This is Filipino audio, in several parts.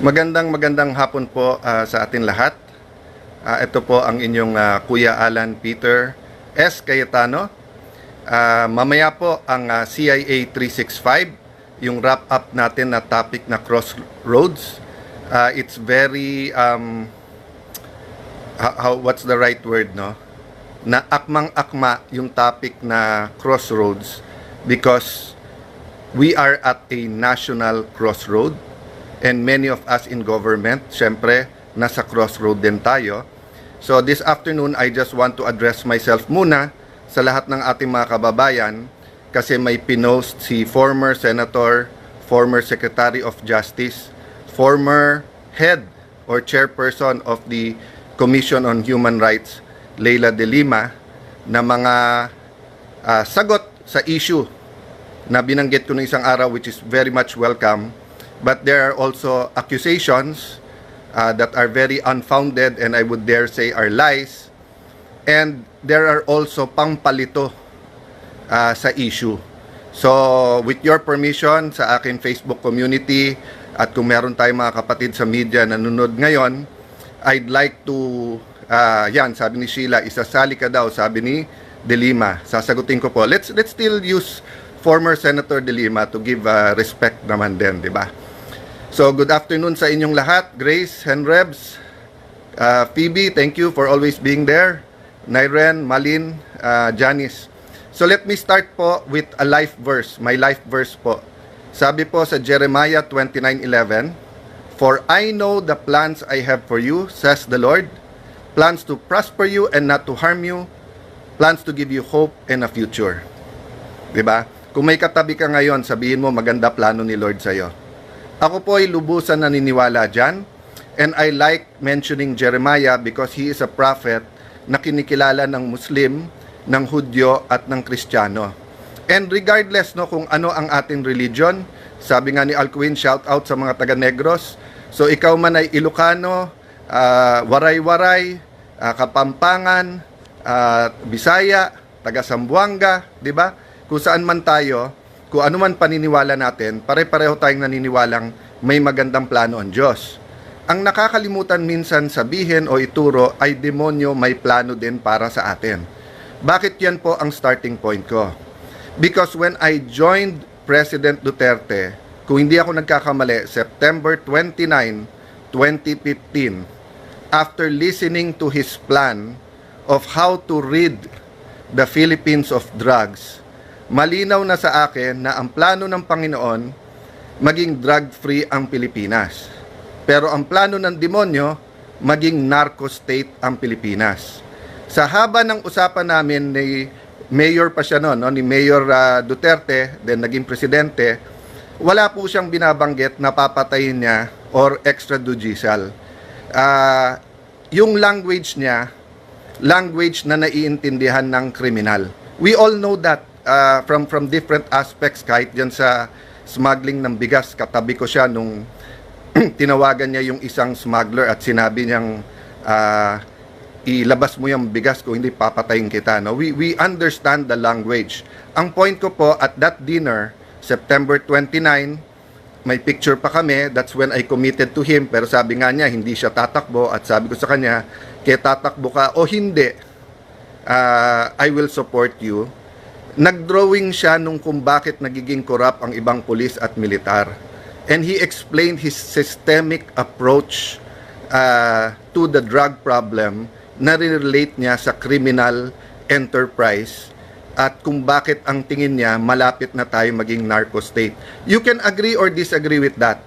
Magandang magandang hapon po ah, sa atin lahat. Ah, ito po ang inyong ah, Kuya Alan Peter S. Cayetano. Ah, mamaya po ang ah, CIA 365, yung wrap up natin na topic na crossroads. Ah, it's very um, how, how what's the right word no? Na akmang-akma yung topic na crossroads because we are at a national crossroad and many of us in government, syempre, nasa crossroad din tayo. So this afternoon, I just want to address myself muna sa lahat ng ating mga kababayan kasi may pinost si former Senator, former Secretary of Justice, former head or chairperson of the Commission on Human Rights, Leila De Lima, na mga ah, sagot sa issue na binanggit ko ng isang araw which is very much welcome. But there are also accusations uh, that are very unfounded and I would dare say are lies. And there are also pangpalito uh, sa issue. So, with your permission sa akin Facebook community at kung meron tayong mga kapatid sa media na nanonood ngayon, I'd like to, uh, yan, sabi ni Sheila, isasali ka daw, sabi ni De Lima. Sasagutin ko po. Let's, let's still use former Senator De Lima to give uh, respect naman din, di ba? So, good afternoon sa inyong lahat. Grace, Henrebs, uh, Phoebe, thank you for always being there. Nairen, Malin, uh, Janice. So, let me start po with a life verse, my life verse po. Sabi po sa Jeremiah 29.11, For I know the plans I have for you, says the Lord, plans to prosper you and not to harm you, plans to give you hope and a future. ba? Kung may katabi ka ngayon, sabihin mo maganda plano ni Lord sa iyo. Ako po ay lubusan naniniwala diyan. And I like mentioning Jeremiah because he is a prophet na kinikilala ng Muslim, ng Hudyo at ng Kristiyano. And regardless no kung ano ang ating religion, sabi nga ni Alcuin, shout out sa mga taga Negros. So ikaw man ay Ilocano, ah, Waray-Waray, ah, Kapampangan, ah, Bisaya, taga Sambuanga, 'di ba? Kung saan man tayo, kung ano man paniniwala natin, pare-pareho tayong naniniwalang may magandang plano ang Diyos. Ang nakakalimutan minsan sabihin o ituro ay demonyo may plano din para sa atin. Bakit yan po ang starting point ko? Because when I joined President Duterte, kung hindi ako nagkakamali, September 29, 2015, after listening to his plan of how to rid the Philippines of drugs, malinaw na sa akin na ang plano ng Panginoon maging drug-free ang Pilipinas. Pero ang plano ng demonyo, maging narco state ang Pilipinas. Sa haba ng usapan namin ni Mayor pa siya noon, no, ni Mayor ah, Duterte, then naging presidente, wala po siyang binabanggit na papatayin niya or extrajudicial. Ah, yung language niya, language na naiintindihan ng kriminal. We all know that uh, from from different aspects kahit diyan sa smuggling ng bigas katabi ko siya nung tinawagan niya yung isang smuggler at sinabi niyang ah, ilabas mo yung bigas ko hindi papatayin kita no? We we understand the language. Ang point ko po at that dinner September 29 may picture pa kami, that's when I committed to him, pero sabi nga niya, hindi siya tatakbo, at sabi ko sa kanya, kaya tatakbo ka o hindi, ah, I will support you. Nagdrawing siya nung kung bakit nagiging corrupt ang ibang pulis at militar. And he explained his systemic approach ah, to the drug problem na relate niya sa criminal enterprise at kung bakit ang tingin niya malapit na tayo maging narco state. You can agree or disagree with that.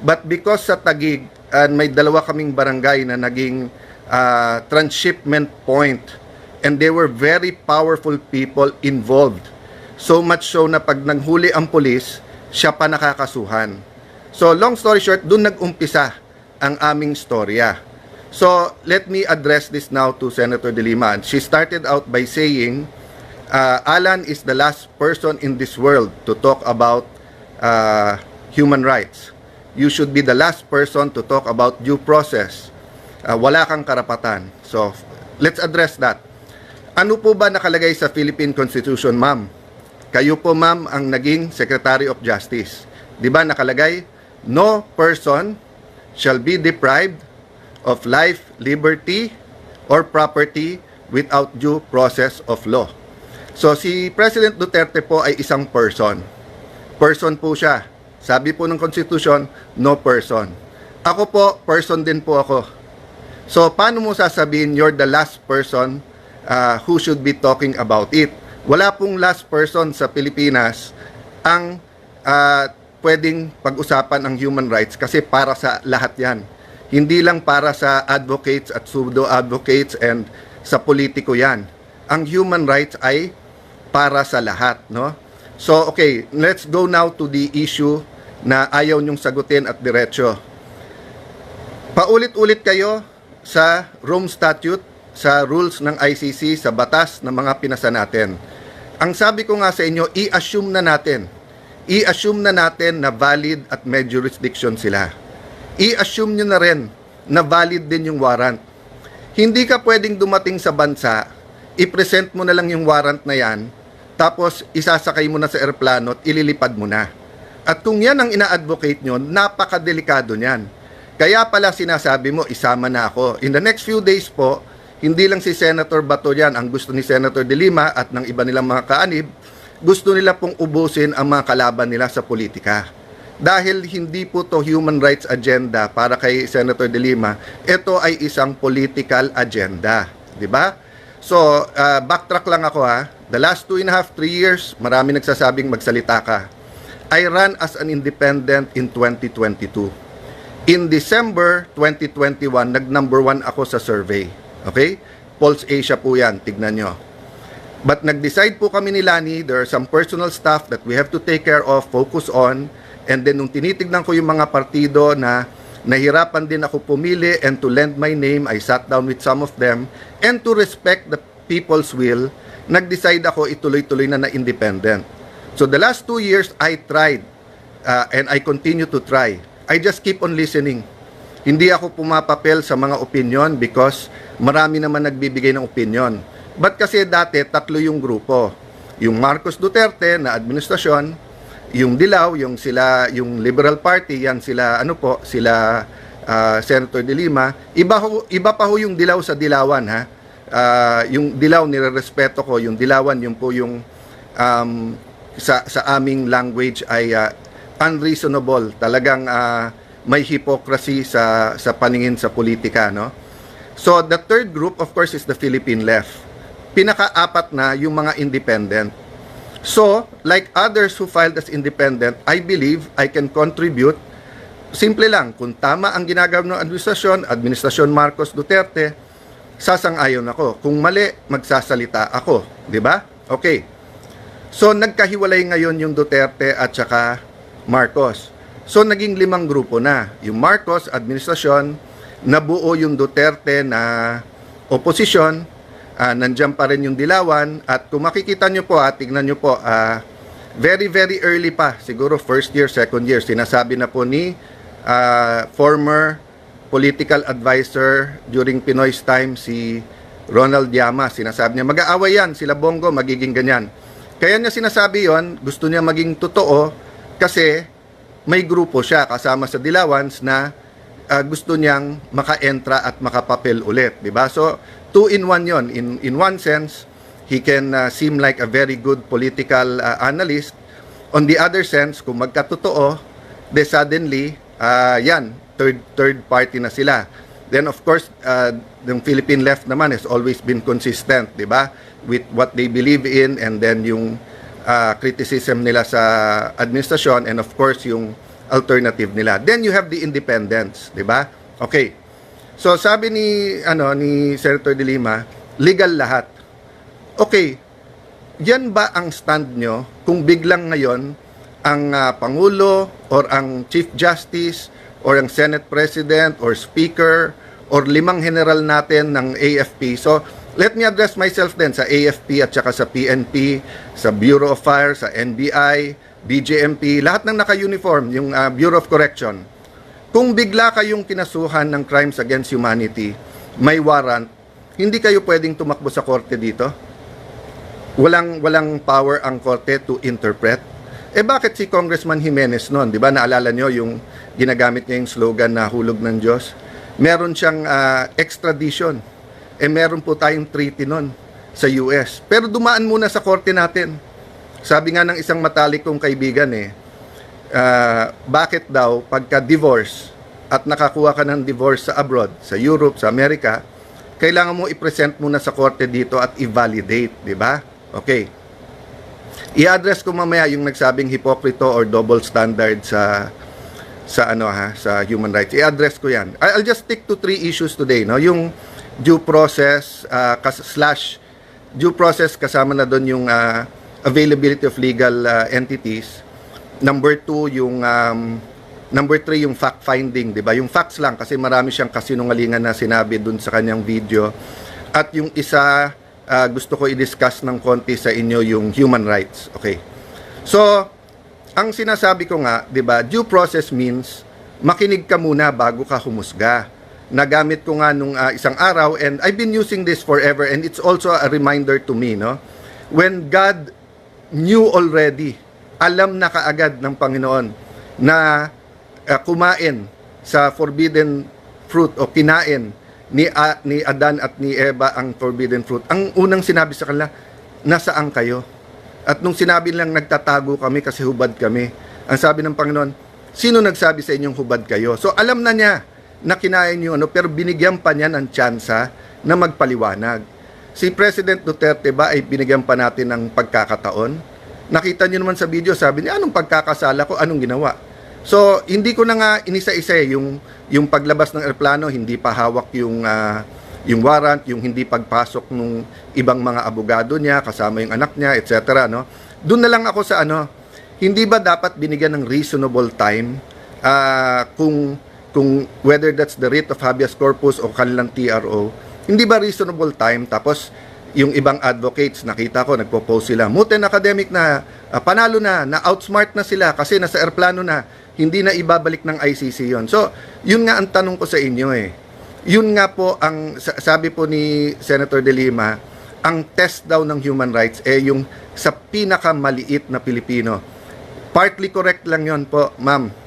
But because sa Tagig, uh, may dalawa kaming barangay na naging uh, transshipment point and they were very powerful people involved. So much so na pag nanghuli ang pulis, siya pa nakakasuhan. So long story short, doon nag-umpisa ang aming storya. So let me address this now to Senator De Lima. She started out by saying uh, Alan is the last person in this world to talk about uh, human rights. You should be the last person to talk about due process. Uh, wala kang karapatan. So, let's address that. Ano po ba nakalagay sa Philippine Constitution, ma'am? Kayo po, ma'am, ang naging Secretary of Justice. Di ba nakalagay? No person shall be deprived of life, liberty, or property without due process of law. So si President Duterte po ay isang person. Person po siya. Sabi po ng Constitution, no person. Ako po, person din po ako. So paano mo sasabihin you're the last person uh, who should be talking about it? Wala pong last person sa Pilipinas ang uh, pwedeng pag-usapan ang human rights kasi para sa lahat yan. Hindi lang para sa advocates at pseudo-advocates and sa politiko yan. Ang human rights ay para sa lahat, no? So, okay, let's go now to the issue na ayaw nyong sagutin at diretso. Paulit-ulit kayo sa Rome Statute, sa rules ng ICC, sa batas ng mga pinasa natin. Ang sabi ko nga sa inyo, i-assume na natin. I-assume na natin na valid at may jurisdiction sila. I-assume nyo na rin na valid din yung warrant. Hindi ka pwedeng dumating sa bansa, i-present mo na lang yung warrant na yan, tapos isasakay mo na sa eroplano at ililipad mo na. At kung yan ang ina-advocate nyo, napakadelikado niyan. Kaya pala sinasabi mo, isama na ako. In the next few days po, hindi lang si Senator Bato yan ang gusto ni Senator De Lima at ng iba nilang mga kaanib, gusto nila pong ubusin ang mga kalaban nila sa politika. Dahil hindi po to human rights agenda para kay Senator De Lima, ito ay isang political agenda. Di ba? So, uh, backtrack lang ako ha. The last two and a half, three years, marami nagsasabing magsalita ka. I ran as an independent in 2022. In December 2021, nag-number one ako sa survey. Okay? Pulse Asia po yan, tignan nyo. But nag-decide po kami ni Lani, there are some personal stuff that we have to take care of, focus on, and then nung tinitignan ko yung mga partido na nahirapan din ako pumili and to lend my name, I sat down with some of them, and to respect the people's will, nag-decide ako ituloy-tuloy na na independent. So the last two years, I tried, uh, and I continue to try. I just keep on listening. Hindi ako pumapapel sa mga opinion because marami naman nagbibigay ng opinion. But kasi dati, tatlo yung grupo. Yung Marcos Duterte na administrasyon, yung Dilaw, yung sila, yung Liberal Party, yan sila, ano po, sila uh, Senator De Lima. Iba, ho, iba pa ho yung Dilaw sa Dilawan, ha? Uh, yung Dilaw, nire-respeto ko. Yung Dilawan, yung po yung um, sa, sa aming language ay uh, unreasonable. Talagang uh, may hypocrisy sa sa paningin sa politika, no? So the third group of course is the Philippine left. Pinaka-apat na yung mga independent. So, like others who filed as independent, I believe I can contribute simple lang, kung tama ang ginagawa ng administrasyon, administrasyon Marcos Duterte, sasang-ayon ako. Kung mali, magsasalita ako, 'di ba? Okay. So nagkahiwalay ngayon yung Duterte at saka Marcos. So naging limang grupo na. Yung Marcos administrasyon, nabuo yung Duterte na oposisyon, uh, nandiyan pa rin yung Dilawan at kung makikita nyo po, at tignan nyo po, uh, very very early pa, siguro first year, second year, sinasabi na po ni uh, former political advisor during Pinoy's time si Ronald Llama, sinasabi niya, mag-aaway yan, sila Bongo, magiging ganyan. Kaya niya sinasabi yon gusto niya maging totoo kasi may grupo siya kasama sa Dilawans na uh, gusto niyang maka-entra at makapapel ulit, 'di ba? So, two in one 'yon. In in one sense, he can uh, seem like a very good political uh, analyst. On the other sense, kung magkatotoo, de suddenly, uh, yan, third third party na sila. Then of course, uh, the Philippine left naman has always been consistent, 'di ba? With what they believe in and then yung uh, criticism nila sa administrasyon and of course yung alternative nila. Then you have the independents, 'di ba? Okay. So sabi ni ano ni Senator De Lima, legal lahat. Okay. Yan ba ang stand nyo kung biglang ngayon ang uh, Pangulo or ang Chief Justice or ang Senate President or Speaker or limang general natin ng AFP. So, let me address myself then sa AFP at saka sa PNP, sa Bureau of Fire, sa NBI, BJMP, lahat ng naka-uniform, yung uh, Bureau of Correction. Kung bigla kayong kinasuhan ng crimes against humanity, may warrant, hindi kayo pwedeng tumakbo sa korte dito? Walang walang power ang korte to interpret. Eh bakit si Congressman Jimenez noon, 'di ba? Naalala nyo yung ginagamit niya yung slogan na hulog ng Diyos? Meron siyang ah, extradition. Eh meron po tayong treaty noon sa US. Pero dumaan muna sa korte natin. Sabi nga ng isang matalik kong kaibigan eh, ah, bakit daw pagka divorce at nakakuha ka ng divorce sa abroad, sa Europe, sa Amerika, kailangan mo i-present muna sa korte dito at i-validate, di ba? Okay. I-address ko mamaya yung nagsabing hipokrito or double standard sa sa ano ha, sa human rights. I-address ko 'yan. I'll just stick to three issues today, no? Yung due process ah, kas- slash due process kasama na doon yung ah, availability of legal ah, entities. Number two, yung um, number three, yung fact finding, 'di ba? Yung facts lang kasi marami siyang kasinungalingan na sinabi doon sa kanyang video. At yung isa ah, gusto ko i-discuss ng konti sa inyo yung human rights. Okay. So, ang sinasabi ko nga, 'di ba, due process means makinig ka muna bago ka humusga. Nagamit ko nga nung ah, isang araw and I've been using this forever and it's also a reminder to me, no? When God knew already, alam na kaagad ng Panginoon na ah, kumain sa forbidden fruit o kinain ni A- ni Adan at ni Eva ang forbidden fruit. Ang unang sinabi sa kanila, nasaan kayo? At nung sinabi lang nagtatago kami kasi hubad kami, ang sabi ng Panginoon, sino nagsabi sa inyong hubad kayo? So alam na niya na kinain niyo ano, pero binigyan pa niya ng tsansa na magpaliwanag. Si President Duterte ba ay binigyan pa natin ng pagkakataon? Nakita niyo naman sa video, sabi niya, anong pagkakasala ko, anong ginawa? So, hindi ko na nga inisa-isa eh, yung, yung paglabas ng aeroplano, hindi pa hawak yung, ah, yung warrant, yung hindi pagpasok ng ibang mga abogado niya, kasama yung anak niya, etc. No? Doon na lang ako sa ano, hindi ba dapat binigyan ng reasonable time ah, kung, kung whether that's the writ of habeas corpus o kanilang TRO, hindi ba reasonable time tapos yung ibang advocates, nakita ko, nagpo-post sila. Muten academic na, ah, panalo na, na outsmart na sila kasi nasa airplano na, hindi na ibabalik ng ICC yon. So, yun nga ang tanong ko sa inyo eh. Yun nga po ang, sa- sabi po ni Senator De Lima, ang test daw ng human rights eh yung sa pinakamaliit na Pilipino. Partly correct lang yon po, ma'am.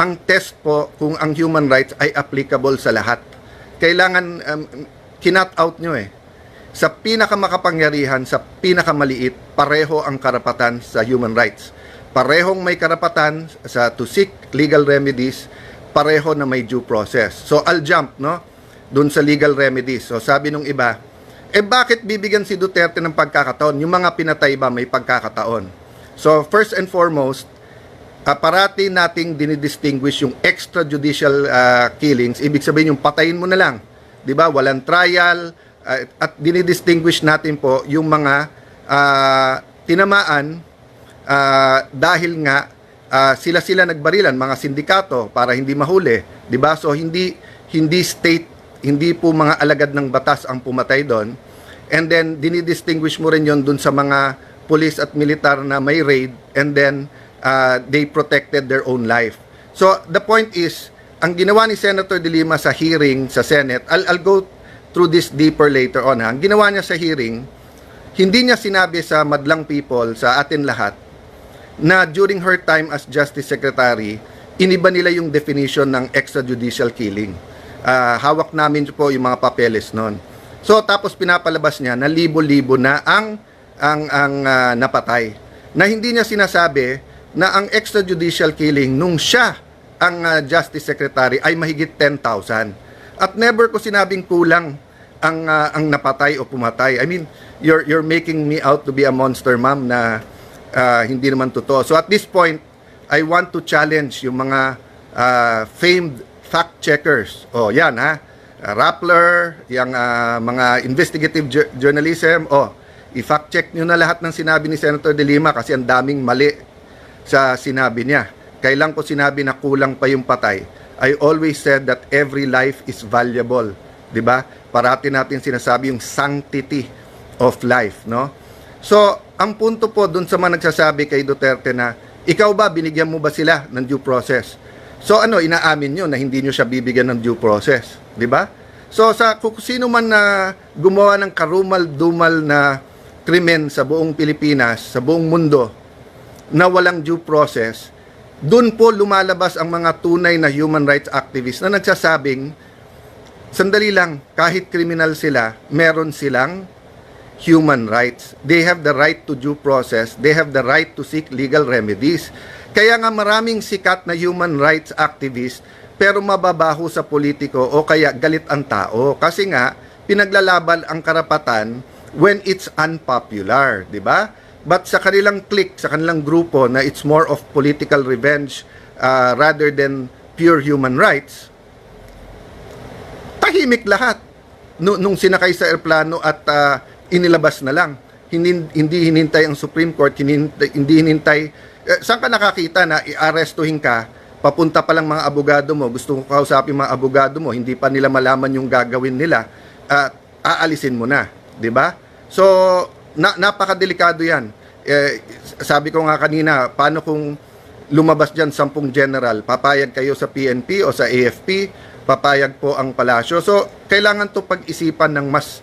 Ang test po kung ang human rights ay applicable sa lahat. Kailangan, um, kinat out nyo eh sa pinakamakapangyarihan, sa pinakamaliit, pareho ang karapatan sa human rights. Parehong may karapatan sa to seek legal remedies, pareho na may due process. So I'll jump, no? Doon sa legal remedies. So sabi nung iba, eh bakit bibigyan si Duterte ng pagkakataon? Yung mga pinatay ba may pagkakataon? So first and foremost, uh, nating dinidistinguish yung extrajudicial ah, killings. Ibig sabihin yung patayin mo na lang. 'Di ba? Walang trial ah, at dinidistinguish natin po yung mga ah, tinamaan ah, dahil nga ah, sila-sila nagbarilan mga sindikato para hindi mahuli, 'di ba? So hindi hindi state hindi po mga alagad ng batas ang pumatay doon. And then dinidistinguish mo rin 'yon doon sa mga police at militar na may raid and then uh, they protected their own life. So the point is, ang ginawa ni Senator De Lima sa hearing sa Senate, I'll, I'll go through this deeper later on. Ha. Ang ginawa niya sa hearing, hindi niya sinabi sa madlang people, sa atin lahat, na during her time as Justice Secretary, iniba nila yung definition ng extrajudicial killing. Ah, hawak namin po yung mga papeles noon. So tapos pinapalabas niya na libo-libo na ang ang ang ah, napatay. Na hindi niya sinasabi na ang extrajudicial killing nung siya ang ah, Justice Secretary ay mahigit 10,000. At never ko sinabing kulang ang ah, ang napatay o pumatay. I mean, you're you're making me out to be a monster, ma'am, na ah, hindi naman totoo. So at this point, I want to challenge yung mga ah, famed fact checkers. Oh, yan ha. Uh, Rappler, yung ah, mga investigative jour- journalism. Oh, i-fact check nyo na lahat ng sinabi ni Senator De Lima kasi ang daming mali sa sinabi niya. Kailan ko sinabi na kulang pa yung patay? I always said that every life is valuable. 'Di ba? Parati natin sinasabi yung sanctity of life, no? So, ang punto po doon sa mga nagsasabi kay Duterte na ikaw ba binigyan mo ba sila ng due process? So ano, inaamin nyo na hindi nyo siya bibigyan ng due process, 'di ba? So sa kung sino man na gumawa ng karumal-dumal na krimen sa buong Pilipinas, sa buong mundo, na walang due process, doon po lumalabas ang mga tunay na human rights activists na nagsasabing, sandali lang, kahit kriminal sila, meron silang human rights. They have the right to due process. They have the right to seek legal remedies. Kaya nga maraming sikat na human rights activists pero mababaho sa politiko o kaya galit ang tao. Kasi nga, pinaglalaban ang karapatan when it's unpopular, di ba? But sa kanilang clique, sa kanilang grupo na it's more of political revenge uh, rather than pure human rights, tahimik lahat nu- nung sinakay sa eroplano at ah, inilabas na lang. Hindi, hindi hinintay ang Supreme Court, hinintay, hindi hinintay. Eh, saan ka nakakita na i-arestuhin ka, papunta pa lang mga abogado mo, gusto ko kausapin mga abogado mo, hindi pa nila malaman yung gagawin nila, at aalisin mo na, 'di ba? So, na, napakadelikado 'yan. Eh, sabi ko nga kanina, paano kung lumabas diyan sampung general, papayag kayo sa PNP o sa AFP, papayag po ang palasyo. So, kailangan to pag-isipan ng mas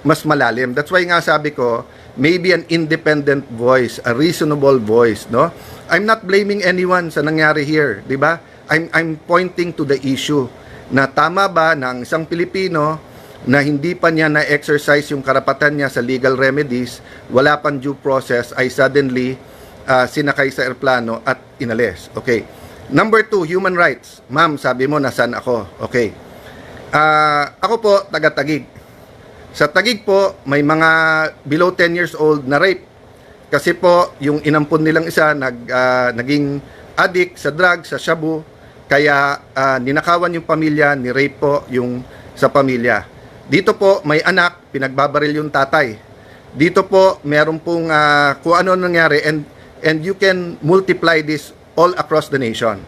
mas malalim. That's why nga sabi ko, maybe an independent voice, a reasonable voice, no? I'm not blaming anyone sa nangyari here, 'di ba? I'm I'm pointing to the issue na tama ba ang isang Pilipino na hindi pa niya na-exercise yung karapatan niya sa legal remedies, wala pang due process, ay suddenly ah, sinakay sa aeroplano at inalis. Okay. Number two, human rights. Ma'am, sabi mo, nasan ako? Okay. Ah, ako po, taga-tagig. Sa Tagig po, may mga below 10 years old na rape. Kasi po, yung inampun nilang isa, nag, ah, naging addict sa drugs, sa shabu. Kaya ah, ninakawan yung pamilya, ni-rape po yung sa pamilya. Dito po, may anak, pinagbabaril yung tatay. Dito po, meron pong ah, kung ano nangyari and, and you can multiply this all across the nation.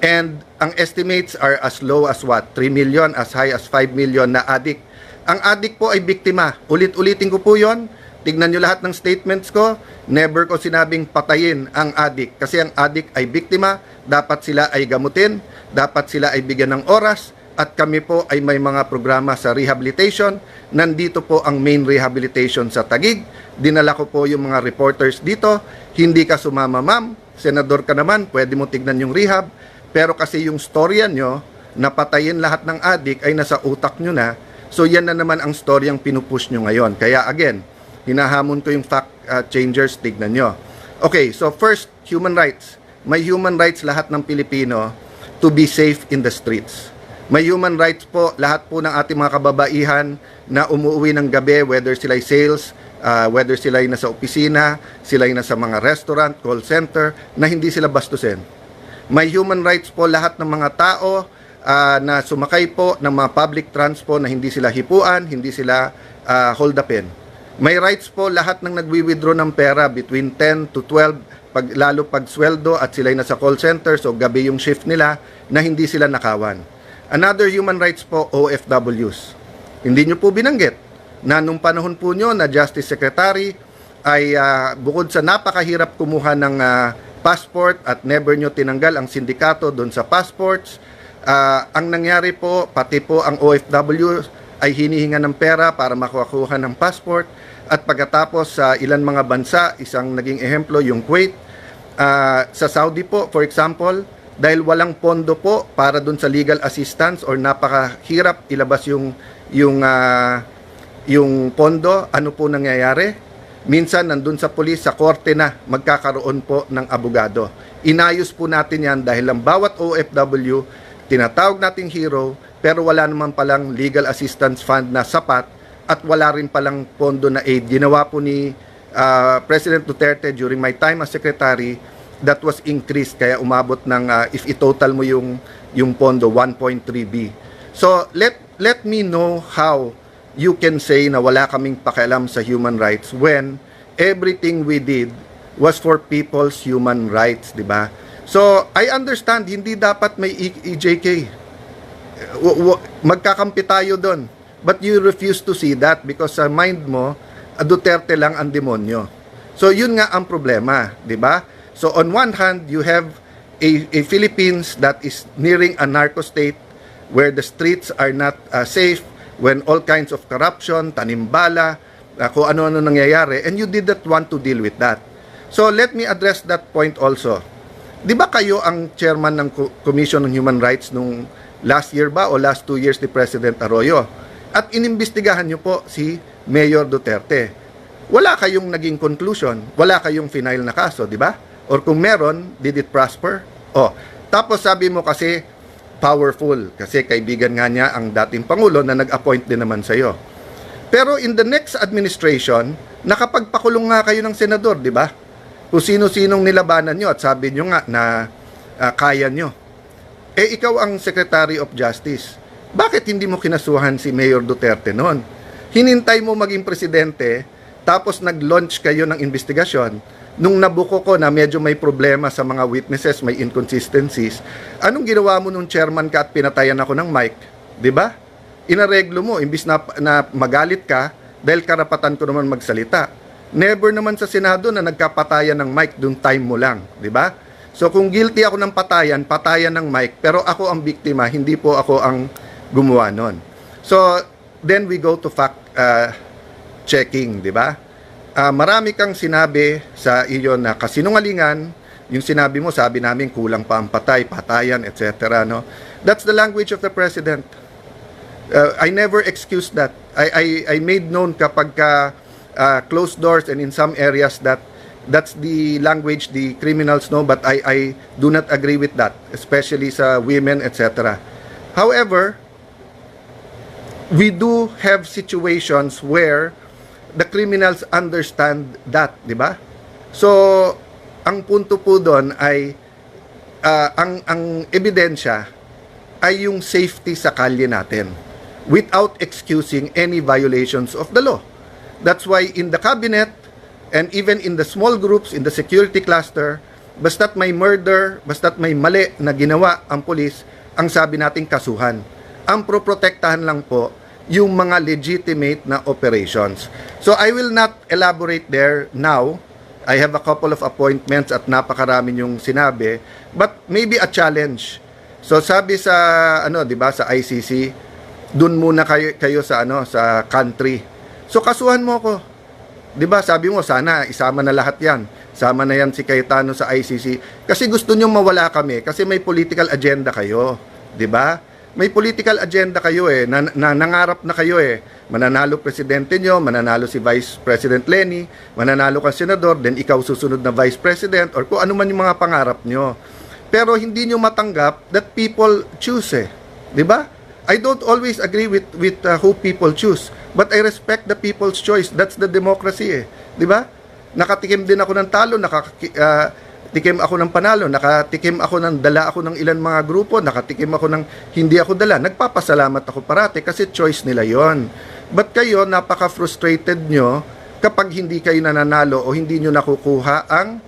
And ang estimates are as low as what? 3 million, as high as 5 million na addict. Ang addict po ay biktima. Ulit-ulitin ko po yon. Tignan nyo lahat ng statements ko. Never ko sinabing patayin ang addict. Kasi ang addict ay biktima. Dapat sila ay gamutin. Dapat sila ay bigyan ng oras. At kami po ay may mga programa sa rehabilitation. Nandito po ang main rehabilitation sa Tagig. Dinala ko po yung mga reporters dito. Hindi ka sumama, ma'am. Senador ka naman, pwede mo tignan yung rehab. Pero kasi yung storya nyo, napatayin lahat ng adik ay nasa utak nyo na. So yan na naman ang storyang pinupush nyo ngayon. Kaya again, hinahamon ko yung fact uh, changers, tignan nyo. Okay, so first, human rights. May human rights lahat ng Pilipino to be safe in the streets. May human rights po lahat po ng ating mga kababaihan na umuwi ng gabi, whether sila'y sales, uh, whether sila'y nasa opisina, sila'y nasa mga restaurant, call center, na hindi sila bastusin. May human rights po lahat ng mga tao ah, na sumakay po ng mga public transport na hindi sila hipuan, hindi sila ah, hold upin. May rights po lahat ng nagwi-withdraw ng pera between 10 to 12 pag lalo pag sweldo at sila nasa call center so gabi yung shift nila na hindi sila nakawan. Another human rights po OFWs. Hindi nyo po binanggit na nung panahon po nyo na Justice Secretary ay ah, bukod sa napakahirap kumuha ng ah, passport at never nyo tinanggal ang sindikato doon sa passports. Ah, ang nangyari po, pati po ang OFW ay hinihinga ng pera para makuha ng passport at pagkatapos sa ilan mga bansa, isang naging ehemplo yung Kuwait, Ah, sa Saudi po, for example, dahil walang pondo po para doon sa legal assistance or napakahirap ilabas yung yung ah, yung pondo, ano po nangyayari? Minsan nandun sa pulis, sa korte na magkakaroon po ng abogado. Inayos po natin yan dahil ang bawat OFW, tinatawag nating hero, pero wala naman palang legal assistance fund na sapat at wala rin palang pondo na aid. Ginawa po ni ah, President Duterte during my time as secretary, that was increased kaya umabot ng ah, if i-total mo yung yung pondo 1.3B. So let let me know how you can say na wala kaming pakialam sa human rights when everything we did was for people's human rights, di ba? So I understand hindi dapat may E- EJK. W- magkakampi tayo doon. But you refuse to see that because sa mind mo, Duterte lang ang demonyo. So yun nga ang problema, di ba? So on one hand, you have a, a Philippines that is nearing a narco state where the streets are not uh, safe, when all kinds of corruption, tanimbala, uh, kung ano-ano nangyayari, and you did not want to deal with that. So let me address that point also. 'Di ba kayo ang chairman ng Co- Commission on Human Rights nung last year ba o last two years ni President Arroyo? At inimbestigahan niyo po si Mayor Duterte. Wala kayong naging conclusion, wala kayong final na kaso, 'di ba? Or kung meron, did it prosper? Oh, tapos sabi mo kasi powerful kasi kaibigan nga niya ang dating pangulo na nag-appoint din naman sa iyo. Pero in the next administration, nakapagpakulong nga kayo ng senador, di ba? Kung sino-sinong nilabanan nyo at sabi nyo nga na ah, kaya nyo. Eh, ikaw ang Secretary of Justice. Bakit hindi mo kinasuhan si Mayor Duterte noon? Hinintay mo maging presidente, tapos nag-launch kayo ng investigasyon. Nung nabuko ko na medyo may problema sa mga witnesses, may inconsistencies, anong ginawa mo nung chairman ka at pinatayan ako ng mic? Ba? inareglo mo, imbis na, na magalit ka, dahil karapatan ko naman magsalita. Never naman sa Senado na nagkapatayan ng mic dun time mo lang, di ba? So kung guilty ako ng patayan, patayan ng mic, pero ako ang biktima, hindi po ako ang gumawa nun. So then we go to fact uh, checking, di ba? Ah, marami kang sinabi sa iyo na kasinungalingan, yung sinabi mo, sabi namin kulang pa ang patay, patayan, etc. No? That's the language of the president. Uh, I never excused that. I, I, I made known kapag ka, uh, closed doors and in some areas that that's the language the criminals know but I, I do not agree with that, especially sa women, etc. However, we do have situations where the criminals understand that, di ba? So, ang punto po doon ay ah, ang ang ebidensya ay yung safety sa kalye natin without excusing any violations of the law. That's why in the cabinet and even in the small groups in the security cluster, basta't may murder, basta't may mali na ginawa ang pulis, ang sabi nating kasuhan. Ang proprotektahan lang po yung mga legitimate na operations. So I will not elaborate there now. I have a couple of appointments at napakarami yung sinabi, but maybe a challenge. So sabi sa ano, 'di ba, sa ICC, dun muna kayo, kayo sa ano, sa country. So kasuhan mo ko. 'Di ba? Sabi mo sana isama na lahat 'yan. Sama na 'yan si Cayetano sa ICC kasi gusto niyo mawala kami kasi may political agenda kayo, 'di ba? May political agenda kayo eh, na, na nangarap na kayo eh. Mananalo presidente nyo, mananalo si Vice President Lenny, mananalo ka senador, then ikaw susunod na Vice President, or kung ano man yung mga pangarap nyo. Pero hindi nyo matanggap that people choose eh. Ba? I don't always agree with with uh, who people choose, but I respect the people's choice. That's the democracy eh. 'Di ba? Nakatikim din ako ng talo, nakatikim ako ng panalo, nakatikim ako ng dala ako ng ilan mga grupo, nakatikim ako ng hindi ako dala. Nagpapasalamat ako parati kasi choice nila 'yon. But kayo napaka-frustrated nyo kapag hindi kayo nananalo o hindi nyo nakukuha ang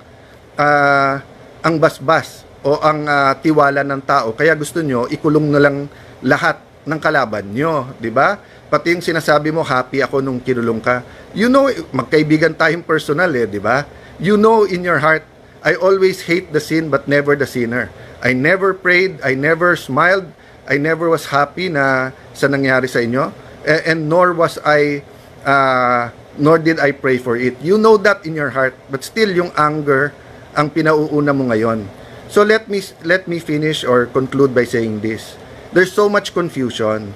ah, ang basbas o ang ah, tiwala ng tao. Kaya gusto nyo ikulong na lang lahat ng kalaban nyo, di ba? Pati yung sinasabi mo, happy ako nung kinulong ka. You know, magkaibigan tayong personal eh, di ba? You know in your heart, I always hate the sin but never the sinner. I never prayed, I never smiled, I never was happy na sa nangyari sa inyo. A- and nor was I, uh, nor did I pray for it. You know that in your heart, but still yung anger ang pinauuna mo ngayon. So let me let me finish or conclude by saying this. There's so much confusion.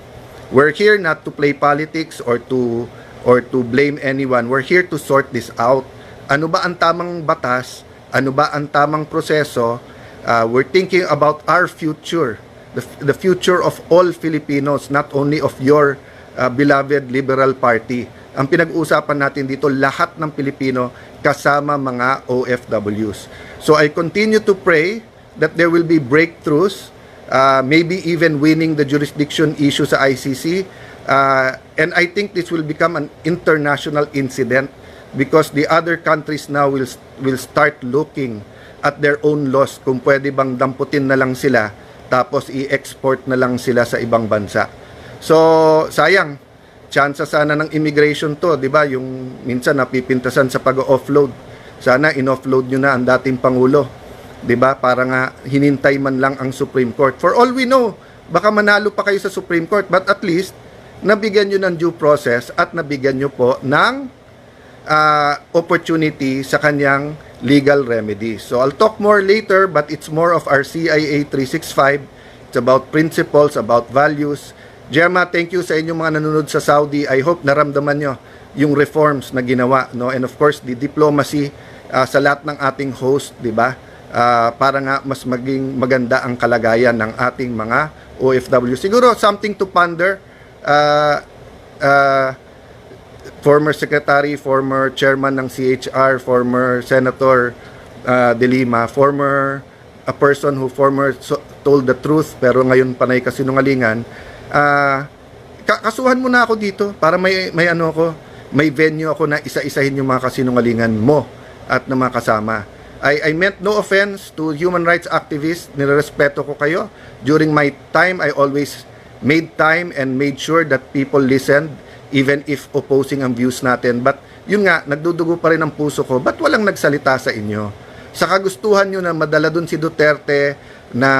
We're here not to play politics or to or to blame anyone. We're here to sort this out. Ano ba ang tamang batas? Ano ba ang tamang proseso? Uh, we're thinking about our future, the, the future of all Filipinos, not only of your uh, beloved Liberal Party. Ang pinag-uusapan natin dito, lahat ng Pilipino kasama mga OFWs. So I continue to pray that there will be breakthroughs, uh, maybe even winning the jurisdiction issue sa ICC. Uh, and I think this will become an international incident because the other countries now will will start looking at their own laws kung pwede bang damputin na lang sila tapos i-export na lang sila sa ibang bansa. So, sayang. Chance sana ng immigration to, 'di ba? Yung minsan napipintasan sa pag-offload. Sana in-offload nyo na ang dating pangulo. 'Di ba? Para nga hinintay man lang ang Supreme Court. For all we know, baka manalo pa kayo sa Supreme Court, but at least nabigyan nyo ng due process at nabigyan nyo po ng uh, opportunity sa kanyang legal remedy. So I'll talk more later but it's more of our CIA 365. It's about principles, about values. Gemma, thank you sa inyong mga nanonood sa Saudi. I hope naramdaman nyo yung reforms na ginawa. No? And of course, the diplomacy uh, sa lahat ng ating host, di ba? Uh, para nga mas maging maganda ang kalagayan ng ating mga OFW. Siguro something to ponder. Uh, uh, former secretary, former chairman ng CHR, former senator uh, De Lima, former a person who former so, told the truth pero ngayon panay kasinungalingan. Uh, ka- kasuhan mo na ako dito para may may ano ako, may venue ako na isa-isahin yung mga kasinungalingan mo at ng mga kasama. I, I meant no offense to human rights activists. Nirerespeto ko kayo. During my time, I always made time and made sure that people listened even if opposing ang views natin. But yun nga, nagdudugo pa rin ang puso ko. Ba't walang nagsalita sa inyo? Sa kagustuhan nyo na madala dun si Duterte na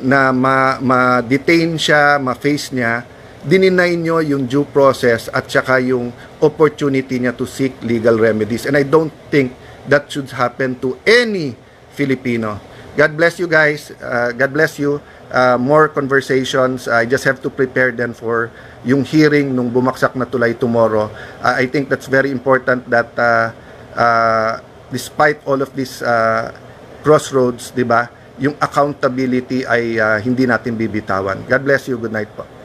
na ma, ma-detain siya, ma-face niya, dininay nyo yung due process at saka yung opportunity niya to seek legal remedies. And I don't think that should happen to any Filipino. God bless you guys. Uh, God bless you. Uh, more conversations. I just have to prepare then for yung hearing nung bumaksak na tulay tomorrow. Uh, I think that's very important that uh, uh, despite all of these uh, crossroads, di ba, yung accountability ay uh, hindi natin bibitawan. God bless you. Good night po.